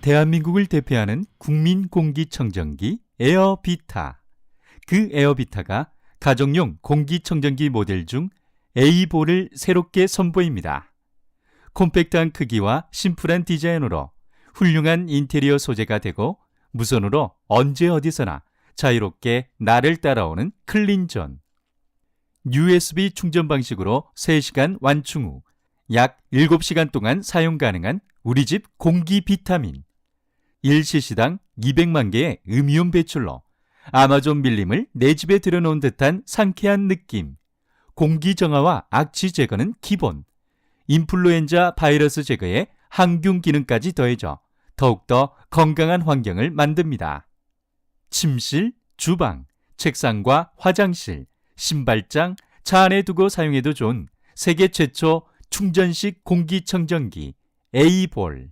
대한민국을 대표하는 국민 공기청정기 에어비타. 그 에어비타가 가정용 공기청정기 모델 중 A볼을 새롭게 선보입니다. 콤팩트한 크기와 심플한 디자인으로 훌륭한 인테리어 소재가 되고 무선으로 언제 어디서나 자유롭게 나를 따라오는 클린존. USB 충전 방식으로 3시간 완충 후 약 7시간 동안 사용 가능한 우리 집 공기 비타민. 1cc당 200만 개의 음이온 배출로 아마존 밀림을 내 집에 들여놓은 듯한 상쾌한 느낌. 공기 정화와 악취 제거는 기본. 인플루엔자 바이러스 제거에 항균 기능까지 더해져 더욱더 건강한 환경을 만듭니다. 침실, 주방, 책상과 화장실, 신발장, 차 안에 두고 사용해도 좋은 세계 최초 충전식 공기청정기 A볼.